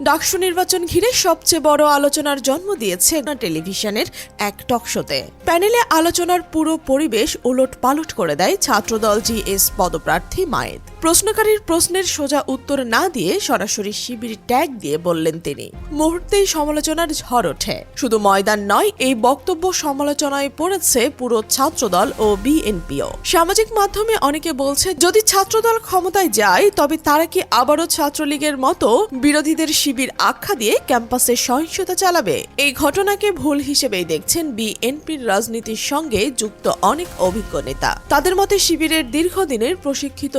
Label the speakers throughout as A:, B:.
A: ডাকসু নির্বাচন ঘিরে সবচেয়ে বড় আলোচনার জন্ম দিয়েছে টেলিভিশনের এক টকশোতে প্যানেলে আলোচনার পুরো পরিবেশ ওলট পালট করে দেয় ছাত্রদল জিএস পদপ্রার্থী মায়েদ। প্রশ্নকারীর প্রশ্নের সোজা উত্তর না দিয়ে সরাসরি শিবির ট্যাগ দিয়ে বললেন তিনি। মুহূর্তেই সমালোচনার ঝড় ওঠে। শুধু ময়দান নয়, এই বক্তব্য সমালোচনায় পড়েছে পুরো ছাত্রদল ও বিএনপিও। সামাজিক মাধ্যমে অনেকে বলছে, যদি ছাত্রদল ক্ষমতায় যায়, তবে তারা কি আবারও ছাত্রলীগের মতো বিরোধীদের শিবির আখ্যা দিয়ে ক্যাম্পাসে সহিংসতা চালাবে? এই ঘটনাকে ভুল হিসেবেই দেখছেন বিএনপির রাজনীতির সঙ্গে যুক্ত অনেক অভিজ্ঞ নেতা। তাদের মতে, শিবিরের দীর্ঘদিনের প্রশিক্ষিত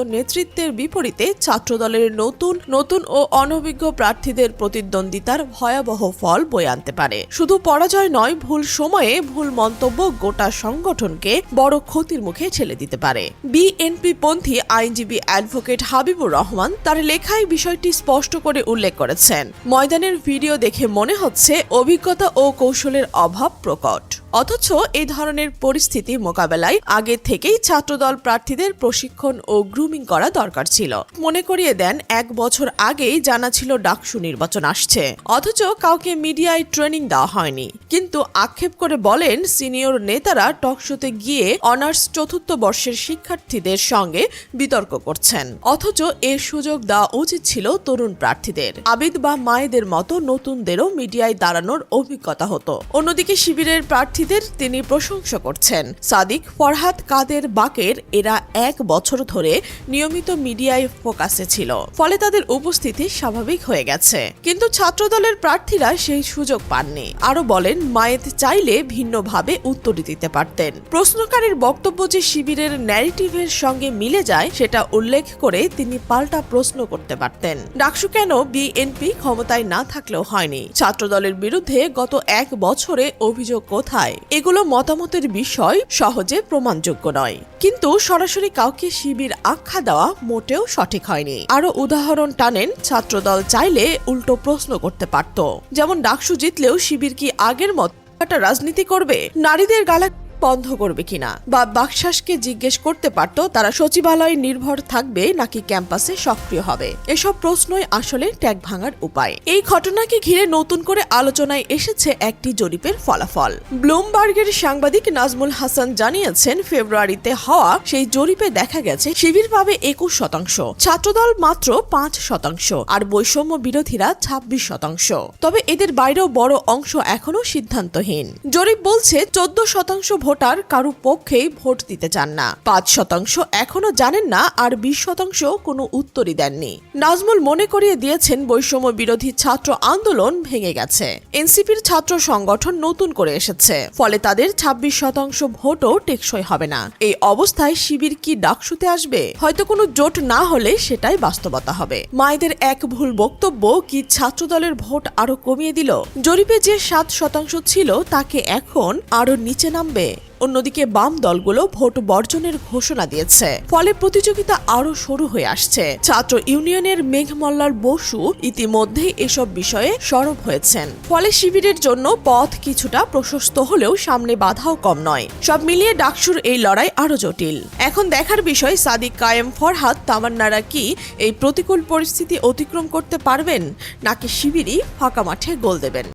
A: নেতৃত্বের বিপরীতে ছাত্রদলের নতুন নতুন ও অনভিজ্ঞ প্রার্থীদের প্রতিদ্বন্দ্বিতার ভয়াবহ ফল বয়ে আনতে পারে। শুধু পরাজয় নয়, ভুল সময়ে ভুল মন্তব্য গোটা সংগঠনকে বড় ক্ষতির মুখে ঠেলে দিতে পারে। বিএনপি পন্থী আইনজীবী অ্যাডভোকেট হাবিবুর রহমান তার লেখায় বিষয়টি স্পষ্ট করে উল্লেখ করেছেন। ময়দানের ভিডিও দেখে মনে হচ্ছে, অভিজ্ঞতা ও কৌশলের অভাব প্রকট। অথচ এই ধরনের পরিস্থিতি মোকাবেলায় আগে থেকেই ছাত্রদল প্রার্থীদের প্রশিক্ষণ ও গ্রুমিং করা দরকার ছিল। মনে করিয়ে দেন, এক বছর আগেই জানা ছিল ডাকসু নির্বাচন আসছে। অথচ কাউকে মিডিয়ায় ট্রেনিং দেওয়া হয়নি। কিন্তু আক্ষেপ করে বলেন, সিনিয়র নেতারা টকশোতে গিয়ে অনার্স চতুর্থ বর্ষের শিক্ষার্থীদের সঙ্গে বিতর্ক করছেন। অথচ এর সুযোগ দেওয়া উচিত ছিল তরুণ প্রার্থীদের। আবিদ বা মায়েদের মতো নতুনদেরও মিডিয়ায় দাঁড়ানোর অভিজ্ঞতা হতো। অন্যদিকে শিবিরের প্রার্থীদের তিনি প্রশংসা করছেন। সাদিক, ফরহাদ, কাদের, বাকের এরা এক বছর ধরে নিয়মিত মিডিয়ায় ফোকাসে ছিল। ফলে তাদের উপস্থিতি স্বাভাবিক হয়ে গেছে। কিন্তু ছাত্রদলের প্রার্থীরা সেই সুযোগ পাননি। আরও বলেন, মায়েত চাইলে ভিন্নভাবে উত্তর দিতে পারতেন। প্রশ্নকারীর বক্তব্য যে শিবিরের ন্যারেটিভের সঙ্গে মিলে যায়, সেটা উল্লেখ করে তিনি পাল্টা প্রশ্ন করতে পারতেন। ডাকসু কেন বিএনপি ক্ষমতায় না থাকলেও হয়নি। ছাত্রদলের বিরুদ্ধে গত এক বছরে অভিযোগ কোথায়? এগুলো মতামতের বিষয়, সহজে প্রমাণযোগ্য নয়। কিন্তু সরাসরি কাউকে শিবির আখ্যা দেওয়া মোটেও সঠিক হয়নি। আরও উদাহরণ টানেন, ছাত্রদল চাইলে উল্টো প্রশ্ন করতে পারত। যেমন ডাকসু জিতলেও শিবির কি আগের মত রাজনীতি করবে? নারীদের গালা বন্ধ করবে কিনা? বা বাকশাসকে জিজ্ঞেস করতে পারত তারা সচিবালয় নির্ভর থাকবে নাকি ক্যাম্পাসে সক্রিয় হবে। এসব প্রশ্নই আসলে ট্যাগ ভাঙার উপায়। এই ঘটনাকে ঘিরে নতুন করে আলোচনায় এসেছে একটি জরিপের ফলাফল। ব্লুমবার্গের সাংবাদিক নাজমুল হাসান জানিয়েছেন, ফেব্রুয়ারিতে হওয়া সেই জরিপে দেখা গেছে শিবির পাবে একুশ শতাংশ, ছাত্রদল মাত্র পাঁচ শতাংশ, আর বৈষম্য বিরোধীরা ছাব্বিশ শতাংশ। তবে এদের বাইরেও বড় অংশ এখনও সিদ্ধান্তহীন। জরিপ বলছে, চোদ্দ শতাংশ ভোটার কারও পক্ষেই ভোট দিতে চান না। পাঁচ শতাংশ এখনও জানেন না আর বিশ শতাংশ কোনো উত্তরই দেননি। নাজমুল মনে করিয়ে দিয়েছেন বৈষম্য বিরোধী ছাত্র আন্দোলন ভেঙে গেছে। এনসিপির ছাত্র সংগঠন নতুন করে এসেছে। ফলে তাদের ছাব্বিশ শতাংশ ভোটও টেকসই হবে না। এই অবস্থায় শিবির কি ডাকসুতে আসবে? হয়তো কোনো জোট না হলে সেটাই বাস্তবতা হবে। মায়েদের এক ভুল বক্তব্য কি ছাত্র দলের ভোট আরও কমিয়ে দিল? জরিপে যে সাত শতাংশ ছিল তাকে এখন আরও নিচে নামবে। অন্যদিকে বাম দলগুলো ভোট বর্জনের ঘোষণা দিয়েছে। ফলে প্রতিযোগিতা আরও শুরু হয়ে আসছে। ছাত্র ইউনিয়নের মেঘমল্লার বসু ইতিমধ্যেই এসব বিষয়ে সরব হয়েছেন। ফলে শিবিরের জন্য পথ কিছুটা প্রশস্ত হলেও সামনে বাধাও কম নয়। সব মিলিয়ে ডাকসুর এই লড়াই আরও জটিল। এখন দেখার বিষয়, সাদিক কায়েম, ফরহাদ, তামান্নারা কি এই প্রতিকূল পরিস্থিতি অতিক্রম করতে পারবেন? নাকি শিবিরই ফাঁকা মাঠে গোল দেবেন?